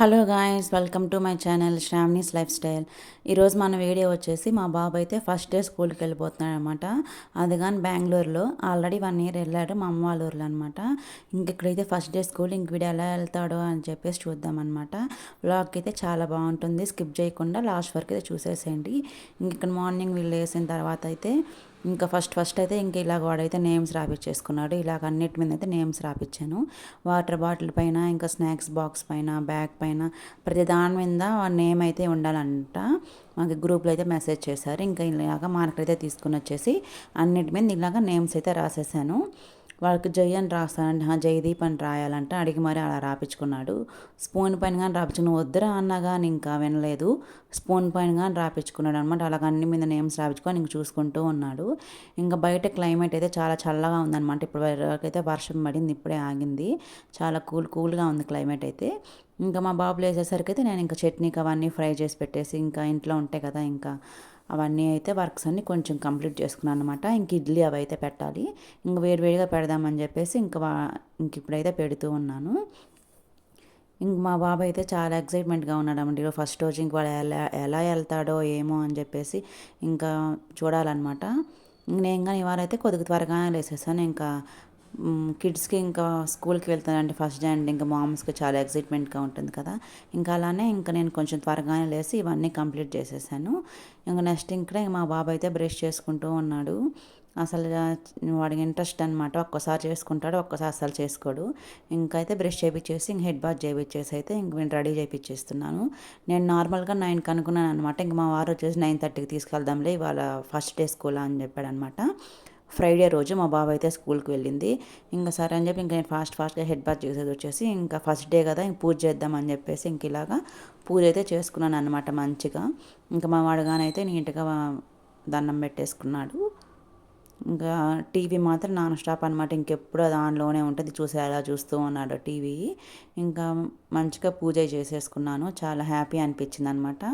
Hello guys welcome to my channel Sravani's life style మన video వచ్చేసి మా బాబు అయితే ఫస్ట్ డే స్కూల్కి వెళ్ళిపోతున్నాడు అనమాట అది కానీ బెంగళూరులో. ఆల్రెడీ వన్ ఇయర్ వెళ్ళాడు మా అమ్మ వాళ్ళ ఊర్లో అనమాట ఇంక ఇక్కడైతే ఫస్ట్ డే స్కూల్ ఇంక వీడు ఎలా వెళ్తాడో అని చెప్పేసి చూద్దామన్నమాట వ్లాగ్ అయితే చాలా బాగుంటుంది. స్కిప్ చేయకుండా లాస్ట్ వరకు అయితే చూసేసేయండి. ఇంక ఇక్కడ మార్నింగ్ వీళ్ళు వేసిన తర్వాత అయితే ఇంకా ఫస్ట్ ఫస్ట్ అయితే ఇంకా ఇలాగ వాడైతే నేమ్స్ రాపిచ్చేసుకున్నాడు. ఇలాగ అన్నిటి మీద అయితే నేమ్స్ రాపిచ్చాను. వాటర్ బాటిల్ పైన ఇంకా స్నాక్స్ బాక్స్ పైన బ్యాగ్ పైన ప్రతి దాని మీద నేమ్ అయితే ఉండాలంట. మాకు గ్రూప్లో అయితే మెసేజ్ చేశారు. ఇంకా ఇలాగ మార్కెట్ అయితే తీసుకుని వచ్చేసి అన్నిటి మీద ఇలాగ నేమ్స్ అయితే రాసేసాను. వాళ్ళకి జై అని రాస్తానండి. జయదీప్ అని రాయాలంటే అడిగి మరి అలా రాపించుకున్నాడు స్పూన్ పైన కానీ రాపించుకుని వద్దురా అన్నా కానీ ఇంకా వినలేదు. స్పూన్ పైన కానీ రాపించుకున్నాడు అనమాట అలాగ అన్ని మీద నేమ్స్ రాపించుకొని ఇంక చూసుకుంటూ ఉన్నాడు. ఇంకా బయట క్లైమేట్ అయితే చాలా చల్లగా ఉందన్నమాట. ఇప్పుడు అయితే వర్షం పడింది ఇప్పుడే ఆగింది. చాలా కూల్ కూల్గా ఉంది క్లైమేట్ అయితే. ఇంకా మా బాబులు వేసేసరికి అయితే నేను ఇంకా చట్నీకి అవన్నీ ఫ్రై చేసి పెట్టేసి ఇంకా ఇంట్లో ఉంటాయి కదా ఇంకా అవన్నీ అయితే వర్క్స్ అన్నీ కొంచెం కంప్లీట్ చేసుకున్నాను అనమాట ఇంక ఇడ్లీ అవి అయితే పెట్టాలి. ఇంక వేడివేడిగా పెడదామని చెప్పేసి ఇంకా ఇంక ఇప్పుడైతే పెడుతూ ఉన్నాను. ఇంక మా బాబాయ్ అయితే చాలా ఎక్సైట్మెంట్గా ఉన్నాడు అన్నమాట. ఫస్ట్ రోజు ఇంక వాడు ఎలా ఎలా వెళ్తాడో ఏమో అని చెప్పేసి ఇంకా చూడాలన్నమాట. నేను కానీ ఇవాళ అయితే కొద్దిగా త్వరగానే లేసేసాను. ఇంకా కిడ్స్కి ఇంకా స్కూల్కి వెళ్తానంటే ఫస్ట్ డే అండ్. ఇంకా మామ్స్కి చాలా ఎక్సైట్మెంట్గా ఉంటుంది కదా. ఇంకా అలానే ఇంకా నేను కొంచెం త్వరగానే లేసి ఇవన్నీ కంప్లీట్ చేసేసాను. ఇంకా నెక్స్ట్ ఇంకా మా బాబాయ్ అయితే బ్రష్ చేసుకుంటూ ఉన్నాడు. అసలు వాడికి ఇంట్రెస్ట్ అనమాట ఒక్కసారి చేసుకుంటాడు ఒక్కసారి అసలు చేసుకోడు. ఇంకైతే బ్రష్ చేపించేసి ఇంక హెడ్ బాత్ చేయించేసి అయితే ఇంక నేను రెడీ చేయించేస్తున్నాను నేను నార్మల్గా నైన్కి అనుకున్నాను అనమాట ఇంక మా వారు వచ్చేసి నైన్ థర్టీకి తీసుకెళ్దాంలే ఇవాళ ఫస్ట్ డే స్కూల్ అని చెప్పాడు అనమాట ఫ్రైడే రోజు మా బాబు అయితే స్కూల్కి వెళ్ళింది. ఇంకా సరే అని చెప్పి ఇంకా నేను ఫాస్ట్ ఫాస్ట్గా హెడ్ బాత్ చేసేది వచ్చేసి ఇంకా ఫస్ట్ డే కదా ఇంక పూజ చేద్దామని చెప్పేసి ఇంక ఇలాగా పూజ అయితే చేసుకున్నాను అనమాట మంచిగా. ఇంకా మా వాడుగానైతే నీట్గా దండం పెట్టేసుకున్నాడు. ఇంకా టీవీ మాత్రం నాన్ స్టాప్ అనమాట ఇంకెప్పుడు దానిలోనే ఉంటుంది. చూసే అలా చూస్తూ ఉన్నాడు టీవీ. ఇంకా మంచిగా పూజ చేసేసుకున్నాను. చాలా హ్యాపీ అనిపించింది అనమాట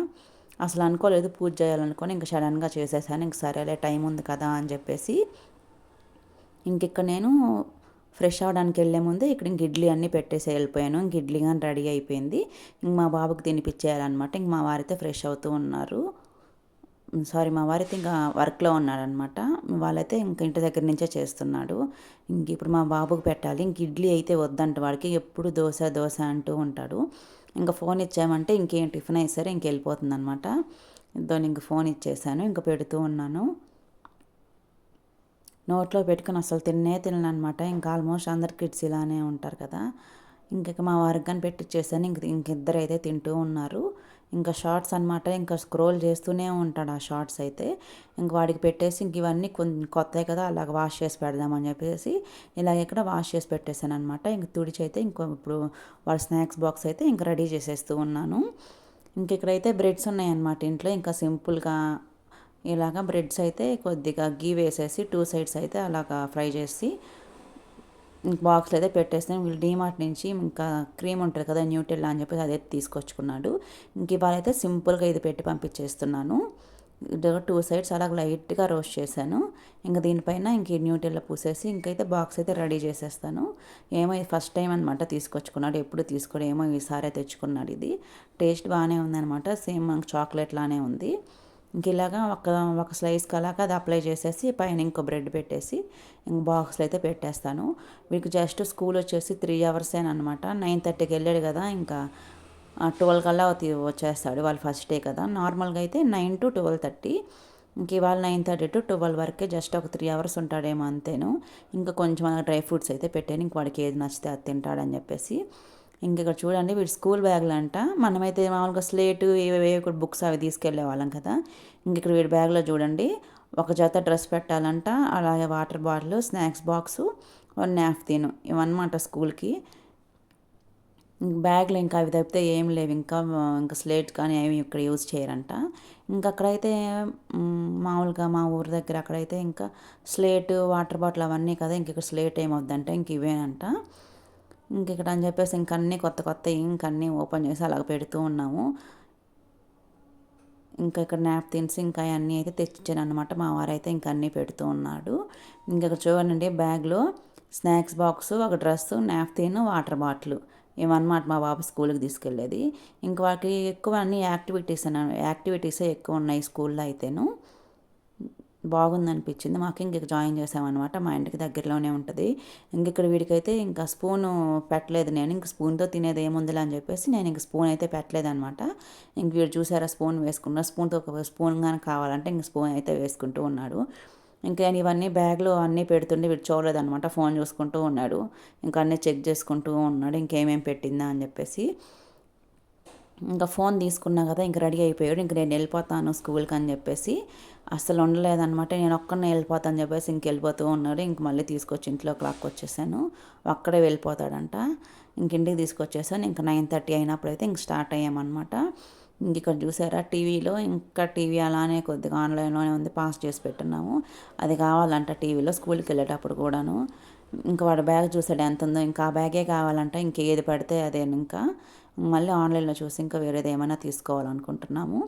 అసలు అనుకోలేదు పూజ చేయాలనుకొని ఇంక సడన్గా చేసేసాను ఇంక సరేలే టైం ఉంది కదా అని చెప్పేసి ఇంక ఇక్కడ నేను ఫ్రెష్ అవ్వడానికి వెళ్ళే ముందు ఇక్కడ ఇంక ఇడ్లీ అన్నీ పెట్టేసి వెళ్ళిపోయాను. ఇంక ఇడ్లీ కానీ రెడీ అయిపోయింది. ఇంక మా బాబుకి తినిపించేయాలన్నమాట. ఇంక మా వారైతే ఫ్రెష్ అవుతూ ఉన్నారు. సారీ మా వారైతే ఇంకా వర్క్లో ఉన్నాడనమాట వాళ్ళైతే ఇంక ఇంటి దగ్గర నుంచే చేస్తున్నాడు. ఇంక ఇప్పుడు మా బాబుకి పెట్టాలి. ఇంక ఇడ్లీ అయితే వద్దంట వాడికి. ఎప్పుడు దోశ దోశ అంటూ ఉంటాడు. ఇంకా ఫోన్ ఇచ్చామంటే ఇంకేం టిఫిన్ అయితే సరే ఇంకెళ్ళిపోతుంది దాన్ని ఇంక ఫోన్ ఇచ్చేసాను ఇంకా పెడుతూ ఉన్నాను. నోట్లో పెట్టుకుని అసలు తిన్నే తినను అనమాట ఇంకా ఆల్మోస్ట్ అందరు కిడ్స్ ఇలానే ఉంటారు కదా. ఇంక మా వారికి కానీ పెట్టిచ్చేసాను ఇంక ఇంకిద్దరు అయితే తింటూ ఉన్నారు. ఇంకా షార్ట్స్ అనమాట ఇంకా స్క్రోల్ చేస్తూనే ఉంటాడు ఆ షార్ట్స్ అయితే. ఇంక వాడికి పెట్టేసి ఇంక ఇవన్నీ కొన్ని కొత్తవి కదా అలాగ వాష్ చేసి పెడదామని చెప్పేసి ఇలాగ ఇక్కడ వాష్ చేసి పెట్టేశాను అనమాట ఇంక తుడిచి అయితే ఇంకో ఇప్పుడు వాడి స్నాక్స్ బాక్స్ అయితే ఇంక రెడీ చేసేస్తూ ఉన్నాను. ఇంక ఇక్కడైతే బ్రెడ్స్ ఉన్నాయన్నమాట ఇంట్లో. ఇంకా సింపుల్గా ఇలాగ బ్రెడ్స్ అయితే కొద్దిగా గీ వేసేసి టూ సైడ్స్ అయితే అలాగా ఫ్రై చేసి బాక్స్లో అయితే పెట్టేస్తాను. వీళ్ళు డీమార్ట్ నుంచి ఇంకా క్రీమ్ ఉంటుంది కదా న్యూటెల్లా అని చెప్పేసి అదే తీసుకొచ్చుకున్నాడు. ఇంక ఇవాళ అయితే సింపుల్గా ఇది పెట్టి పంపించేస్తున్నాను. టూ సైడ్స్ అలా లైట్గా రోస్ట్ చేశాను. ఇంకా దీనిపైన ఇంక న్యూటెల్లా పూసేసి ఇంకైతే బాక్స్ అయితే రెడీ చేసేస్తాను. ఏమో ఇది ఫస్ట్ టైం అనమాట తీసుకొచ్చుకున్నాడు. ఎప్పుడు తీసుకోడు ఏమో ఈసారి తెచ్చుకున్నాడు ఇది. టేస్ట్ బాగానే ఉందనమాట సేమ్ చాక్లెట్ లానే ఉంది. ఇంక ఇలాగా ఒక ఒక స్లైస్ అలాగా అది అప్లై చేసేసి పైన ఇంకో బ్రెడ్ పెట్టేసి ఇంక బాక్స్లో అయితే పెట్టేస్తాను. వీడికి జస్ట్ స్కూల్ వచ్చేసి త్రీ అవర్సేనమాట నైన్ థర్టీకి వెళ్ళాడు కదా ఇంకా ట్వెల్వ్ కల్లా వచ్చేస్తాడు వాళ్ళు ఫస్ట్ డే కదా. నార్మల్గా అయితే నైన్ టు ట్వెల్వ్ థర్టీ ఇంక ఇవాళ నైన్ థర్టీ టు ట్వెల్వ్ వరకే జస్ట్ ఒక త్రీ అవర్స్ ఉంటాడేమో అంతేను. ఇంకా కొంచెం డ్రై ఫ్రూట్స్ అయితే పెట్టాను. ఇంక వాడికి ఏది నచ్చితే అది తింటాడని చెప్పేసి. ఇంక ఇక్కడ చూడండి వీడు స్కూల్ బ్యాగులు అంట మనమైతే మామూలుగా స్లేటు ఏవే బుక్స్ అవి తీసుకెళ్ళే వాళ్ళం కదా. ఇంక ఇక్కడ వీడి బ్యాగ్లో చూడండి ఒక జత డ్రెస్ పెట్టాలంట అలాగే water bottle snacks box one napkin ఇవన్నమాట స్కూల్కి. బ్యాగ్లు ఇంకా అవి తప్పితే ఏం లేవు. ఇంకా ఇంకా స్లేట్ కానీ ఏమి ఇక్కడ యూజ్ చేయరంట. ఇంకా అక్కడైతే మామూలుగా మా ఊరి దగ్గర అక్కడైతే ఇంకా స్లేట్ వాటర్ బాటిల్ అవన్నీ కదా ఇంక ఇక్కడ స్లేట్ ఏమవుద్దంటే ఇంక ఇవేనంట. ఇంక ఇక్కడ అని చెప్పేసి ఇంకన్నీ కొత్త కొత్త ఇంకన్నీ ఓపెన్ చేసి అలాగ పెడుతూ ఉన్నాము. ఇంకా ఇక్కడ నాప్కిన్స్ ఇంకా అన్నీ అయితే తెచ్చిచ్చాను అనమాట మా వారైతే ఇంకా అన్నీ పెడుతూ ఉన్నాడు. ఇంకా ఇక్కడ చూడండి బ్యాగ్లో స్నాక్స్ బాక్స్ ఒక డ్రెస్సు నాప్కిన్ వాటర్ బాటిల్ ఇవన్నమాట మా బాబు స్కూల్కి తీసుకెళ్ళేది. ఇంక వాళ్ళకి ఎక్కువ అన్ని యాక్టివిటీస్ యాక్టివిటీసే ఎక్కువ ఉన్నాయి స్కూల్లో అయితేను. బాగుంది అనిపించింది మాకు ఇంక జాయిన్ చేసామన్నమాట మా ఇంటికి దగ్గరలోనే ఉంటుంది. ఇంక ఇక్కడ వీడికైతే ఇంకా స్పూను పెట్టలేదు నేను. ఇంక స్పూన్తో తినేది ఏముందిలే అని చెప్పేసి నేను ఇంక స్పూన్ అయితే పెట్టలేదు అనమాట ఇంక వీడు చూసారా స్పూన్ వేసుకున్నా. స్పూన్తో ఒక స్పూన్ కానీ కావాలంటే ఇంక స్పూన్ అయితే వేసుకుంటూ ఉన్నాడు. ఇంకా నేను ఇవన్నీ బ్యాగ్లో అన్నీ పెడుతుండే వీడు చూడలేదనమాట ఫోన్ చూసుకుంటూ ఉన్నాడు. ఇంకా అన్నీ చెక్ చేసుకుంటూ ఉన్నాడు. ఇంకేమేమి పెట్టిందా అని చెప్పేసి. ఇంకా ఫోన్ తీసుకున్నా కదా ఇంక రెడీ అయిపోయాడు. ఇంక నేను వెళ్ళిపోతాను స్కూల్కి అని చెప్పేసి అసలు ఉండలేదనమాట నేను ఒక్కనే వెళ్ళిపోతాను చెప్పేసి ఇంక వెళ్ళిపోతూ ఉన్నాడు. ఇంక మళ్ళీ తీసుకొచ్చి ఇంట్లో క్లాక్ వచ్చేసాను. అక్కడే వెళ్ళిపోతాడంట. ఇంక ఇంటికి తీసుకొచ్చేసాను. ఇంక నైన్ థర్టీ అయినప్పుడు అయితే ఇంక స్టార్ట్ అయ్యామన్నమాట. ఇంక ఇక్కడ చూసారా టీవీలో ఇంకా టీవీ అలానే కొద్దిగా ఆన్లైన్లోనే ఉంది పాస్ చేసి పెట్టున్నాము. అది కావాలంట టీవీలో స్కూల్కి వెళ్ళేటప్పుడు కూడాను. ఇంకా వాడు బ్యాగ్ చూసాడు ఎంత ఉందో ఇంకా ఆ బ్యాగే కావాలంట ఇంకేది పడితే అదే ఇంకా మళ్ళీ ఆన్లైన్లో చూసి ఇంకా వేరేది ఏమైనా తీసుకోవాలనుకుంటున్నాము.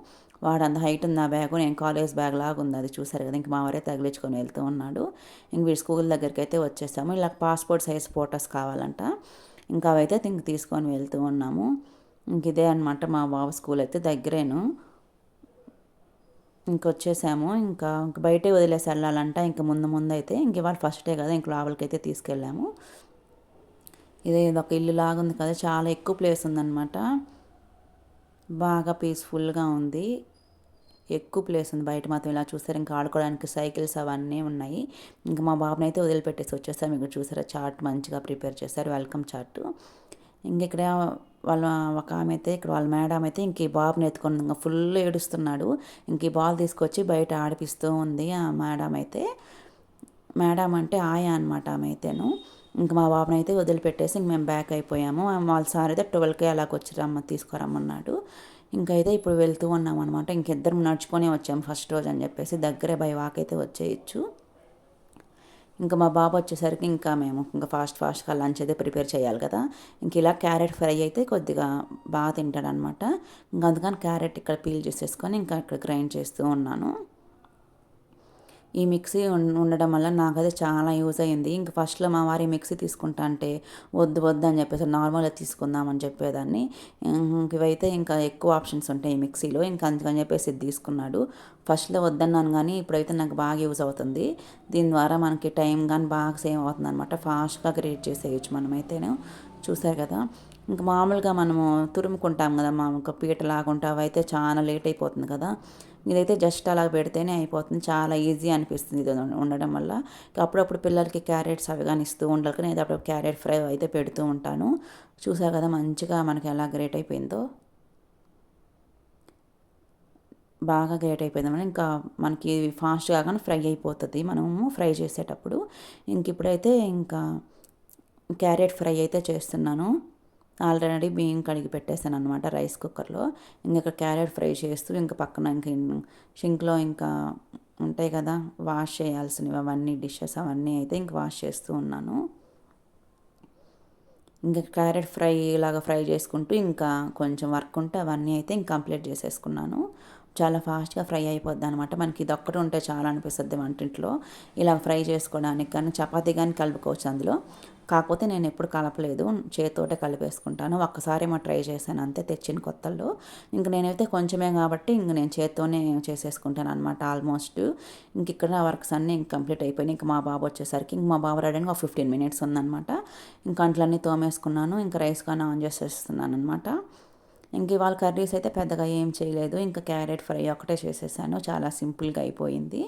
వాడు అంత హైట్ ఉంది ఆ బ్యాగు నేను కాలేజ్ బ్యాగ్ లాగా ఉంది అది చూసారు కదా ఇంక మా వారే తగిలించుకొని వెళ్తూ ఉన్నాడు. ఇంక వీడు స్కూల్ దగ్గరికి అయితే వచ్చేసాము. ఇలా పాస్పోర్ట్ సైజ్ ఫొటోస్ కావాలంట ఇంకా అవైతే ఇంక తీసుకొని వెళ్తూ ఉన్నాము. ఇంక ఇదే అనమాట మా బాబు స్కూల్ అయితే దగ్గరేను. ఇంకొచ్చేసాము. ఇంకా బయటే వదిలేసి వెళ్ళాలంట. ఇంక ముందు ముందు అయితే ఇంక ఇవాళ ఫస్ట్ డే కదా ఇంక లోపలికైతే తీసుకెళ్ళాము. ఇది ఒక ఇల్లు లాగా ఉంది కదా చాలా ఎక్కువ ప్లేస్ ఉందన్నమాట. బాగా పీస్ఫుల్గా ఉంది. ఎక్కువ ప్లేస్ ఉంది. బయట మాత్రం ఇలా చూస్తారు. ఇంకా ఆడుకోవడానికి సైకిల్స్ అవన్నీ ఉన్నాయి. ఇంకా మా బాబుని అయితే వదిలిపెట్టేసి వచ్చేసాం ఇక్కడ చూసారా చాట్ మంచిగా ప్రిపేర్ చేశారు. వెల్కమ్ చాట్ ఇంకెక్కడ వాళ్ళ ఒక ఆమె అయితే ఇక్కడ వాళ్ళ మేడం అయితే ఇంక ఈ బాబుని ఎత్తుకొని ఇంకా ఫుల్ ఏడుస్తున్నాడు. ఇంక ఈ బాల్ తీసుకొచ్చి బయట ఆడిపిస్తూ ఉంది ఆ మేడం అయితే మేడం అంటే ఆయా అనమాట ఆమె అయితేను ఇంక మా బాబుని అయితే వదిలిపెట్టేసి ఇంక మేము బ్యాక్ అయిపోయాము. వాళ్ళ సార్ అయితే ట్వెల్వ్కి అలాగ వచ్చి రమ్మ తీసుకురమ్మన్నాడు. ఇంకైతే ఇప్పుడు వెళ్తూ ఉన్నాం అనమాట ఇంకిద్దరం నడుచుకొని వచ్చాము ఫస్ట్ రోజు అని చెప్పేసి. దగ్గరే బై వాక్ అయితే వచ్చేయచ్చు. ఇంకా మా బాబు వచ్చేసరికి ఇంకా మేము ఇంకా ఫాస్ట్ ఫాస్ట్గా లంచ్ అయితే ప్రిపేర్ చేయాలి కదా. ఇంక ఇలా క్యారెట్ ఫ్రై అయితే కొద్దిగా బాగా తింటాడనమాట. ఇంకా అందుకని క్యారెట్ ఇక్కడ పీల్ చేసేసుకొని ఇంకా ఇక్కడ గ్రైండ్ చేస్తూ ఉన్నాను. ఈ మిక్సీ ఉండడం వల్ల నాకైతే చాలా యూజ్ అయ్యింది. ఇంక ఫస్ట్లో మా వారి మిక్సీ తీసుకుంటా అంటే వద్దు వద్దు అని చెప్పేసి నార్మల్గా తీసుకుందామని చెప్పేదాన్ని. ఇవైతే ఇంకా ఎక్కువ ఆప్షన్స్ ఉంటాయి ఈ మిక్సీలో. ఇంకా అందుకని చెప్పేసి ఇది తీసుకున్నాడు. ఫస్ట్లో వద్దన్నాను కానీ ఇప్పుడైతే నాకు బాగా యూజ్ అవుతుంది. దీని ద్వారా మనకి టైం కానీ బాగా సేవ్ అవుతుంది అనమాట ఫాస్ట్గా క్రియేట్ చేసేయచ్చు మనమైతేనే. చూసారు కదా? ఇంకా మామూలుగా మనము తురుముకుంటాం కదా మామూలుగా పీట లాగుంటే అవైతే చాలా లేట్ అయిపోతుంది కదా? ఇదైతే జస్ట్ అలా పెడితేనే అయిపోతుంది. చాలా ఈజీ అనిపిస్తుంది ఇది ఉండడం వల్ల. అప్పుడప్పుడు పిల్లలకి క్యారెట్స్ అవి కానీ ఇస్తూ ఉండాలి కానీ అప్పుడు క్యారెట్ ఫ్రై అయితే పెడుతూ ఉంటాను. చూసా కదా మంచిగా మనకి ఎలా గ్రేట్ అయిపోయిందో. బాగా గ్రేట్ అయిపోయింది ఇంకా మనకి ఫాస్ట్గా కానీ ఫ్రై అయిపోతుంది. మనము ఫ్రై చేసేటప్పుడు. ఇంక ఇప్పుడైతే ఇంకా క్యారెట్ ఫ్రై అయితే చేస్తున్నాను. ఆల్రెడీ బియ్యం కడిగి పెట్టేశాను అనమాట రైస్ కుక్కర్లో. ఇంకా క్యారెట్ ఫ్రై చేస్తూ ఇంకా పక్కన ఇంకా షింక్లో ఇంకా ఉంటాయి కదా వాష్ చేయాల్సినవి అవన్నీ డిషెస్ అవన్నీ అయితే ఇంక వాష్ చేస్తూ ఉన్నాను. ఇంకా క్యారెట్ ఫ్రై ఇలాగా ఫ్రై చేసుకుంటూ ఇంకా కొంచెం వర్క్ ఉంటే అవన్నీ అయితే ఇంక కంప్లీట్ చేసేసుకున్నాను. చాలా ఫాస్ట్గా ఫ్రై అయిపోద్ది అనమాట మనకి ఇది ఒక్కటి ఉంటే చాలా అనిపిస్తుంది వంటింట్లో. ఇలా ఫ్రై చేసుకోవడానికి కానీ చపాతీ కానీ కలుపుకోవచ్చు అందులో. కాకపోతే నేను ఎప్పుడు కలపలేదు. చేతితోటే కలిపేసుకుంటాను. ఒక్కసారి మా ట్రై చేశాను. అంతే తెచ్చిన కొత్తల్లో. ఇంక నేనైతే కొంచెమే కాబట్టి ఇంక నేను చేతితోనే చేసేసుకుంటాను అనమాట ఆల్మోస్ట్. ఇంక ఇక్కడ వర్క్స్ అన్నీ ఇంక కంప్లీట్ అయిపోయినాయి. ఇంక మా బాబు వచ్చేసరికి ఇంక మా బాబు రెడీ ఒక ఫిఫ్టీన్ మినిట్స్ ఉందనమాట ఇంక అంట్లన్నీ తోమేసుకున్నాను. ఇంకా రైస్ కానీ ఆన్ చేసేస్తున్నాను అనమాట ఇంక ఇవాళ కర్రీస్ అయితే పెద్దగా ఏం చేయలేదు. ఇంకా క్యారెట్ ఫ్రై ఒకటే చేసేసాను. చాలా సింపుల్గా అయిపోయింది.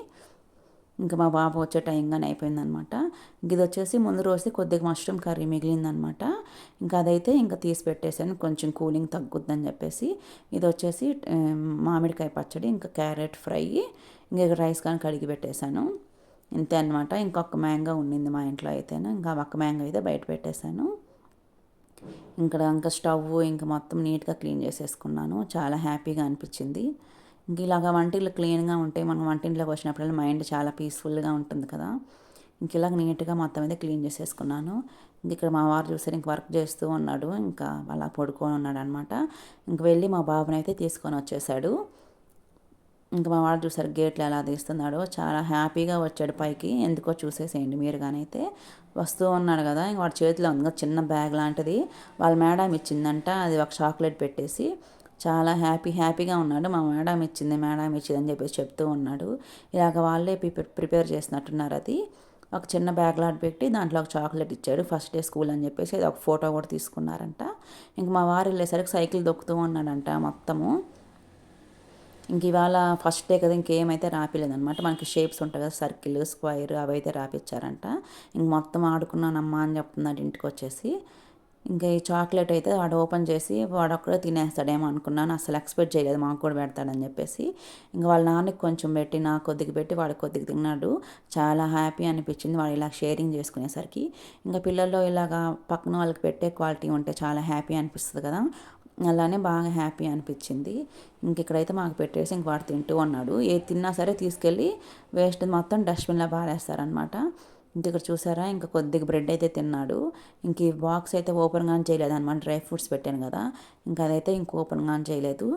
ఇంకా మా బాబు వచ్చే టైం కానీ అయిపోయిందనమాట. ఇది వచ్చేసి ముందు రోజు కొద్దిగా మష్రూమ్ కర్రీ మిగిలిందనమాట. ఇంకా అదైతే ఇంకా తీసి పెట్టేశాను కొంచెం కూలింగ్ తగ్గుద్దని చెప్పేసి. ఇది వచ్చేసి మామిడికాయ పచ్చడి ఇంకా క్యారెట్ ఫ్రై ఇంకా రైస్ కానీ కడిగి పెట్టేశాను ఇంతే అనమాట ఇంకొక మ్యాంగో ఉండింది మా ఇంట్లో అయితేనే. ఇంకా ఒక్క మ్యాంగో అయితే బయట పెట్టేశాను ఇక్కడ ఇంకా స్టవ్ ఇంకా మొత్తం నీట్గా క్లీన్ చేసేసుకున్నాను. చాలా హ్యాపీగా అనిపించింది. ఇంక ఇలాగ వంటిల్లు క్లీన్గా ఉంటే మనం వంటింట్లోకి వచ్చినప్పుడు మైండ్ చాలా పీస్ఫుల్గా ఉంటుంది కదా. ఇంక ఇలాగ నీట్గా మొత్తం అయితే క్లీన్ చేసేసుకున్నాను. ఇంక ఇక్కడ మా వారు చూసారు ఇంక వర్క్ చేస్తూ ఉన్నాడు. ఇంకా అలా పడుకొని ఉన్నాడు అనమాట ఇంక వెళ్ళి మా బాబుని అయితే తీసుకొని వచ్చేసాడు. ఇంకా మా వాడు చూసారు గేట్లు ఎలా తీస్తున్నాడో. చాలా హ్యాపీగా వచ్చాడు పైకి. ఎందుకో చూసేసేయండి మీరు కానైతే వస్తూ ఉన్నాడు కదా ఇంక వాడి చేతిలో ఉంది చిన్న బ్యాగ్ లాంటిది. వాళ్ళ మేడం ఇచ్చిందంట అది ఒక చాక్లెట్ పెట్టేసి. చాలా హ్యాపీ హ్యాపీగా ఉన్నాడు. మా మేడం ఇచ్చింది మేడం ఇచ్చింది అని చెప్పేసి చెప్తూ ఉన్నాడు. ఇలాగ వాళ్ళే ప్రిపేర్ చేసినట్టున్నారు అది. ఒక చిన్న బ్యాగ్ లాట్ పెట్టి దాంట్లో ఒక చాక్లెట్ ఇచ్చాడు. ఫస్ట్ డే స్కూల్ అని చెప్పేసి అది ఒక ఫోటో కూడా తీసుకున్నారంట. ఇంక మా వారు వెళ్ళేసరికి సైకిల్ దొక్కుతూ ఉన్నాడంట మొత్తము. ఇంక ఇవాళ ఫస్ట్ డే కదా ఇంకేమైతే రాపిలేదనమాట మనకి షేప్స్ ఉంటాయి కదా సర్కిల్ స్క్వైర్ అవి అయితే రాపిచ్చారంట. ఇంక మొత్తం ఆడుకున్నానమ్మా అని చెప్తున్నాడు ఇంటికి వచ్చేసి. ఇంకా ఈ చాక్లెట్ అయితే వాడు ఓపెన్ చేసి వాడు ఒక్కడే తినేస్తాడేమో అనుకున్నాను. అసలు ఎక్స్పెక్ట్ చేయలేదు మాకు కూడా పెడతాడని చెప్పేసి. ఇంకా వాళ్ళ నాన్నకి కొంచెం పెట్టి నాకు కొద్దిగా పెట్టి వాడు కొద్దిగా తిన్నాడు. చాలా హ్యాపీ అనిపించింది వాడు ఇలా షేరింగ్ చేసుకునేసరికి. ఇంకా పిల్లల్లో ఇలాగా పక్కన వాళ్ళకి పెట్టే క్వాలిటీ ఉంటే చాలా హ్యాపీ అనిపిస్తుంది కదా. అలానే బాగా హ్యాపీ అనిపించింది. ఇంక ఇక్కడైతే మాకు పెట్టేసి ఇంక వాడు తింటూ ఉన్నాడు. ఏది తిన్నా సరే తీసుకెళ్ళి వేస్ట్ మొత్తం డస్ట్బిన్లో పారేస్తారనమాట ఇంక ఇక్కడ చూసారా? ఇంకా కొద్దిగా బ్రెడ్ అయితే తిన్నాడు. ఇంక ఈ బాక్స్ అయితే ఓపెన్ కానీ చేయలేదు అనమాట డ్రై ఫ్రూట్స్ పెట్టాను కదా. ఇంకా అదైతే ఇంక ఓపెన్ కానీ చేయలేదు.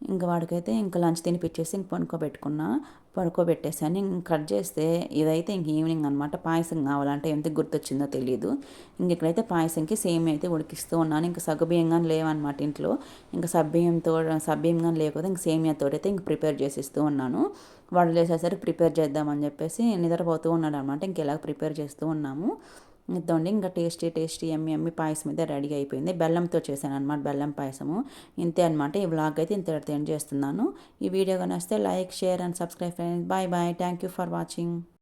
ఇంకా వాడికైతే ఇంకా లంచ్ తినిపించేసి ఇంక పనుకోబెట్టుకున్నా పడుకోబెట్టేసాను ఇంక కట్ చేస్తే ఇదైతే ఇంక ఈవినింగ్ అనమాట పాయసం కావాలంటే ఎంత గుర్తొచ్చిందో తెలియదు ఇంక ఇక్కడైతే పాయసంకి సేమ్ అయితే ఉడికిస్తూ ఉన్నాను. ఇంకా సగ్గుబియ్యం కానీ లేవన్నమాట ఇంట్లో. ఇంకా సబ్బియ్యంతో సబ్బియ్యం కానీ లేకపోతే ఇంక సేమియాతో అయితే ఇంక ప్రిపేర్ చేసిస్తూ ఉన్నాను. వాళ్ళు చేసేసరికి ప్రిపేర్ చేద్దామని చెప్పేసి నిద్రపోతూ ఉన్నాడు అనమాట ఇంకెలా ప్రిపేర్ చేస్తూ ఉన్నాము. ఇద్దండి. ఇంకా టేస్టీ టేస్టీ ఎమ్మి ఎమ్మి పాయసం అయితే రెడీ అయిపోయింది. బెల్లంతో చేశాను అనమాట బెల్లం పాయసము. ఇంతే అనమాట ఈ వ్లాగ్ అయితే ఇంత ఎండ్ చేస్తున్నాను. ఈ వీడియో కానీ వస్తే like share and subscribe friends. Bye bye. Thank you for watching.